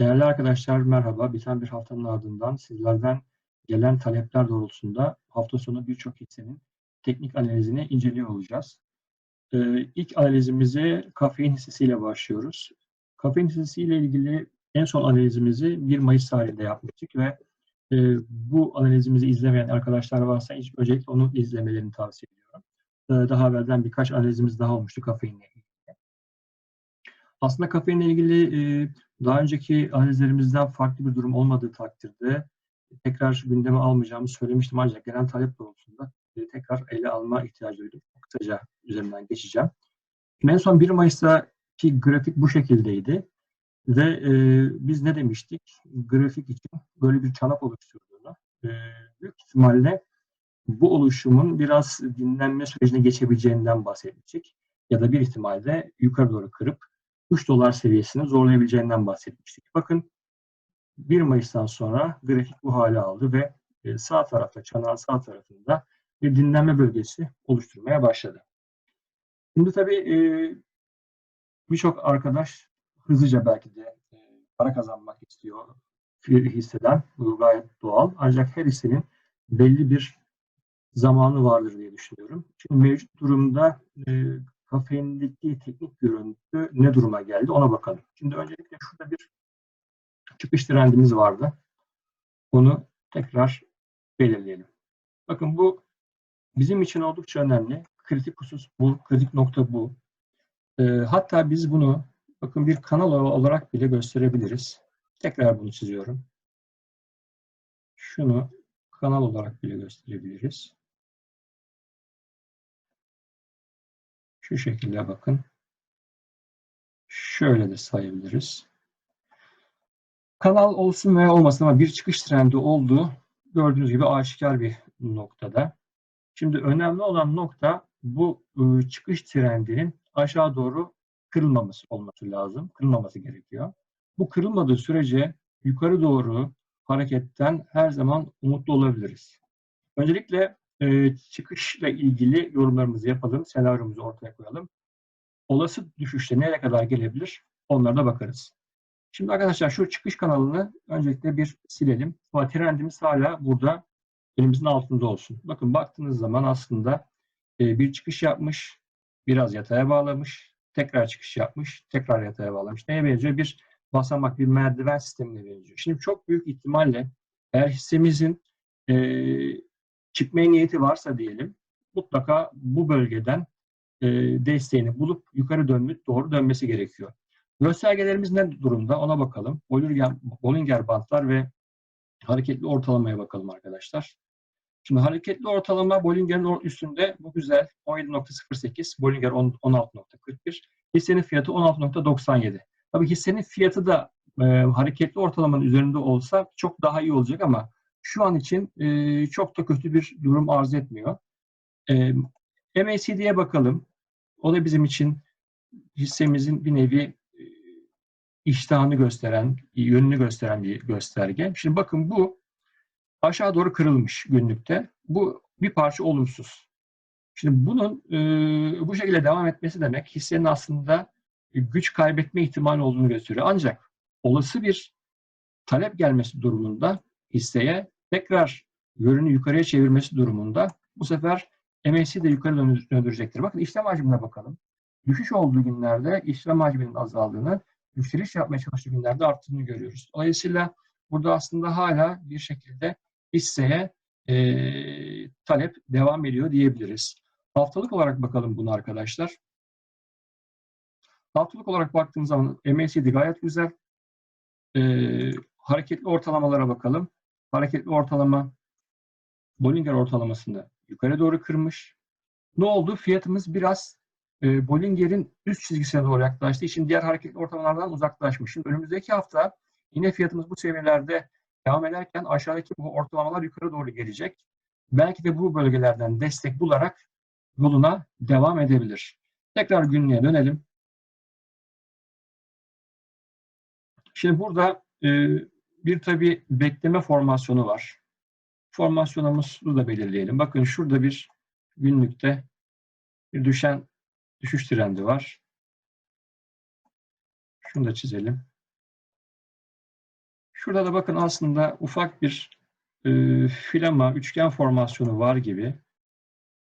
Değerli arkadaşlar merhaba. Biten bir haftanın ardından sizlerden gelen talepler doğrultusunda hafta sonu birçok hissenin teknik analizini inceliyor olacağız. Ee, ilk analizimizi kafein hissesiyle başlıyoruz. Kafein hissesiyle ilgili en son analizimizi 1 Mayıs tarihinde yapmıştık ve e, bu analizimizi izlemeyen arkadaşlar varsa ilk öncelikle onu izlemelerini tavsiye ediyorum. Ee, daha evvelden birkaç analizimiz daha olmuştu kafeinle ilgili. Aslında kafeinle ilgili e, daha önceki analizlerimizden farklı bir durum olmadığı takdirde tekrar gündeme almayacağımı söylemiştim ancak genel talep doğrultusunda e, tekrar ele alma ihtiyacı duydum. Kısaca üzerinden geçeceğim. Şimdi en son 1 Mayıs'taki grafik bu şekildeydi ve e, biz ne demiştik? Grafik için böyle bir çanak oluşturduğunu e, büyük ihtimalle bu oluşumun biraz dinlenme sürecine geçebileceğinden bahsetmiştik. Ya da bir ihtimalle yukarı doğru kırıp 3 dolar seviyesini zorlayabileceğinden bahsetmiştik. Bakın 1 Mayıs'tan sonra grafik bu hale aldı ve e, sağ tarafta, çanağın sağ tarafında bir dinlenme bölgesi oluşturmaya başladı. Şimdi tabii e, birçok arkadaş hızlıca belki de e, para kazanmak istiyor hisseden. Bu gayet doğal. Ancak her hissenin belli bir zamanı vardır diye düşünüyorum. Şimdi mevcut durumda kafeindeki teknik görüntü ne duruma geldi ona bakalım. Şimdi öncelikle şurada bir çıkış trendimiz vardı. Onu tekrar belirleyelim. Bakın bu bizim için oldukça önemli. Kritik husus bu, kritik nokta bu. E, hatta biz bunu bakın bir kanal olarak bile gösterebiliriz. Tekrar bunu çiziyorum. Şunu kanal olarak bile gösterebiliriz. Şu şekilde bakın. Şöyle de sayabiliriz. Kanal olsun veya olmasın ama bir çıkış trendi olduğu gördüğünüz gibi aşikar bir noktada. Şimdi önemli olan nokta bu ıı, çıkış trendinin aşağı doğru kırılmaması olması lazım. Kırılmaması gerekiyor. Bu kırılmadığı sürece yukarı doğru hareketten her zaman umutlu olabiliriz. Öncelikle e, çıkışla ilgili yorumlarımızı yapalım, senaryomuzu ortaya koyalım. Olası düşüşte nereye kadar gelebilir? Onlara da bakarız. Şimdi arkadaşlar şu çıkış kanalını öncelikle bir silelim. Ama trendimiz hala burada elimizin altında olsun. Bakın baktığınız zaman aslında e, bir çıkış yapmış, biraz yataya bağlamış, tekrar çıkış yapmış, tekrar yataya bağlamış. Neye benziyor? Bir basamak, bir merdiven sistemine benziyor. Şimdi çok büyük ihtimalle eğer hissemizin e, çıkmaya niyeti varsa diyelim mutlaka bu bölgeden e, desteğini bulup yukarı dönme, doğru dönmesi gerekiyor. Göstergelerimiz ne durumda ona bakalım. Bollinger, Bollinger bantlar ve hareketli ortalamaya bakalım arkadaşlar. Şimdi hareketli ortalama Bollinger'in üstünde bu güzel 17.08, Bollinger 16.41, hissenin fiyatı 16.97. Tabii hissenin fiyatı da e, hareketli ortalamanın üzerinde olsa çok daha iyi olacak ama şu an için e, çok da kötü bir durum arz etmiyor. E, MACD'ye bakalım. O da bizim için hissemizin bir nevi e, iştahını gösteren, yönünü gösteren bir gösterge. Şimdi bakın bu aşağı doğru kırılmış günlükte. Bu bir parça olumsuz. Şimdi bunun e, bu şekilde devam etmesi demek hissenin aslında güç kaybetme ihtimali olduğunu gösteriyor. Ancak olası bir talep gelmesi durumunda hisseye tekrar yönünü yukarıya çevirmesi durumunda bu sefer MACD de yukarı döndürecektir. Bakın işlem hacmine bakalım. Düşüş olduğu günlerde işlem hacminin azaldığını, yükseliş yapmaya çalıştığı günlerde arttığını görüyoruz. Dolayısıyla burada aslında hala bir şekilde hisseye e, talep devam ediyor diyebiliriz. Haftalık olarak bakalım bunu arkadaşlar. Haftalık olarak baktığımız zaman MACD gayet güzel. E, hareketli ortalamalara bakalım hareketli ortalama Bollinger ortalamasında yukarı doğru kırmış. Ne oldu? Fiyatımız biraz e, Bollinger'in üst çizgisine doğru yaklaştığı için diğer hareketli ortalamalardan uzaklaşmış. Şimdi önümüzdeki hafta yine fiyatımız bu seviyelerde devam ederken aşağıdaki bu ortalamalar yukarı doğru gelecek. Belki de bu bölgelerden destek bularak yoluna devam edebilir. Tekrar günlüğe dönelim. Şimdi burada e, bir tabi bekleme formasyonu var. Formasyonumuzu da belirleyelim. Bakın şurada bir günlükte bir düşen düşüş trendi var. Şunu da çizelim. Şurada da bakın aslında ufak bir e, filama, üçgen formasyonu var gibi.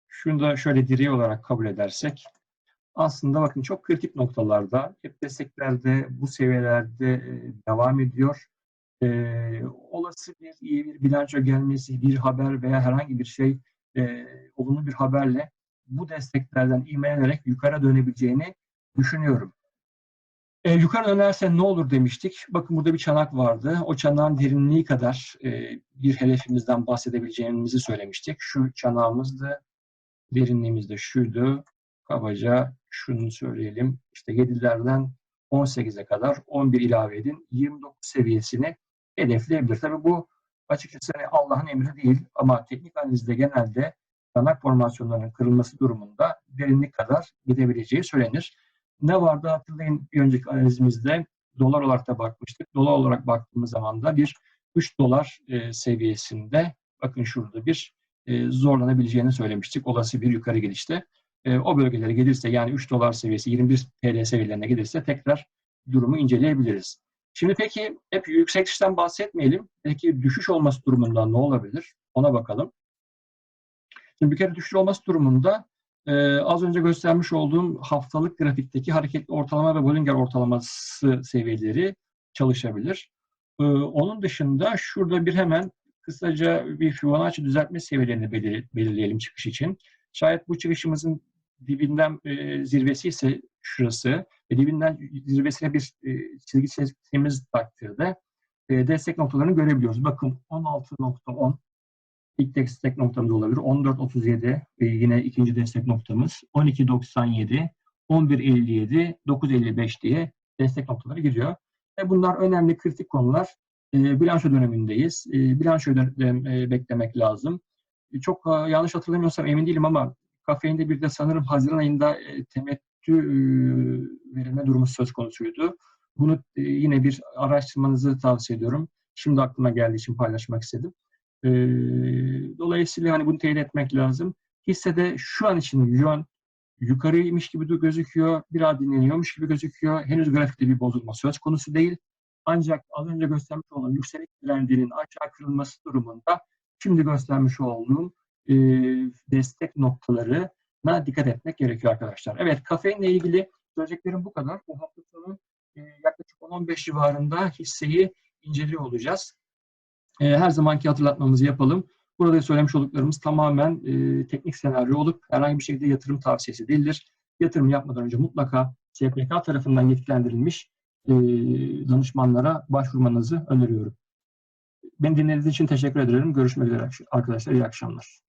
Şunu da şöyle direği olarak kabul edersek aslında bakın çok kritik noktalarda hep desteklerde bu seviyelerde e, devam ediyor. E, olası bir iyi bir bilanço gelmesi, bir haber veya herhangi bir şey e, olumlu bir haberle bu desteklerden ivmelenerek yukarı dönebileceğini düşünüyorum. E, yukarı dönerse ne olur demiştik. Bakın burada bir çanak vardı. O çanağın derinliği kadar e, bir hedefimizden bahsedebileceğimizi söylemiştik. Şu çanağımızdı. Derinliğimiz de şuydu. Kabaca şunu söyleyelim. İşte 7'lerden 18'e kadar 11 ilave edin. 29 seviyesini hedefleyebilir. Tabii bu açıkçası hani Allah'ın emri değil ama teknik analizde genelde çanak formasyonlarının kırılması durumunda derinlik kadar gidebileceği söylenir. Ne vardı hatırlayın bir önceki analizimizde dolar olarak da bakmıştık. Dolar olarak baktığımız zaman da bir 3 dolar e, seviyesinde bakın şurada bir e, zorlanabileceğini söylemiştik olası bir yukarı gelişte. E, o bölgelere gelirse yani 3 dolar seviyesi 21 TL seviyelerine gelirse tekrar durumu inceleyebiliriz. Şimdi peki hep yükselişten bahsetmeyelim. Peki düşüş olması durumunda ne olabilir? Ona bakalım. Şimdi bir kere düşüş olması durumunda e, az önce göstermiş olduğum haftalık grafikteki hareketli ortalama ve Bollinger ortalaması seviyeleri çalışabilir. E, onun dışında şurada bir hemen kısaca bir Fibonacci düzeltme seviyelerini belir belirleyelim çıkış için. Şayet bu çıkışımızın dibinden e, zirvesi ise şurası dibinden zirvesine bir e, çizgi çizdiğimiz takdirde e, destek noktalarını görebiliyoruz. Bakın 16.10 ilk destek noktamız olabilir. 14.37 e, yine ikinci destek noktamız. 12.97, 11.57, 9.55 diye destek noktaları giriyor. Ve bunlar önemli kritik konular. E, bilanço dönemindeyiz. E, bilanço dönem, e, beklemek lazım. E, çok e, yanlış hatırlamıyorsam emin değilim ama kafeinde bir de sanırım Haziran ayında e, temettü e, verilme durumu söz konusuydu. Bunu e, yine bir araştırmanızı tavsiye ediyorum. Şimdi aklıma geldiği için paylaşmak istedim. E, dolayısıyla hani bunu teyit etmek lazım. Hissede şu an için yön yukarıymış gibi de gözüküyor, biraz dinleniyormuş gibi gözüküyor. Henüz grafikte bir bozulma söz konusu değil. Ancak az önce göstermiş olduğum yükseliş trendinin aşağı kırılması durumunda şimdi göstermiş olduğum e, destek noktalarına dikkat etmek gerekiyor arkadaşlar. Evet kafeinle ilgili söyleyeceklerim bu kadar. Bu hafta sonu e, yaklaşık 10-15 civarında hisseyi inceliyor olacağız. E, her zamanki hatırlatmamızı yapalım. Burada söylemiş olduklarımız tamamen e, teknik senaryo olup herhangi bir şekilde yatırım tavsiyesi değildir. Yatırım yapmadan önce mutlaka SPK tarafından yetkilendirilmiş e, danışmanlara başvurmanızı öneriyorum. Beni dinlediğiniz için teşekkür ederim. Görüşmek üzere arkadaşlar. İyi akşamlar.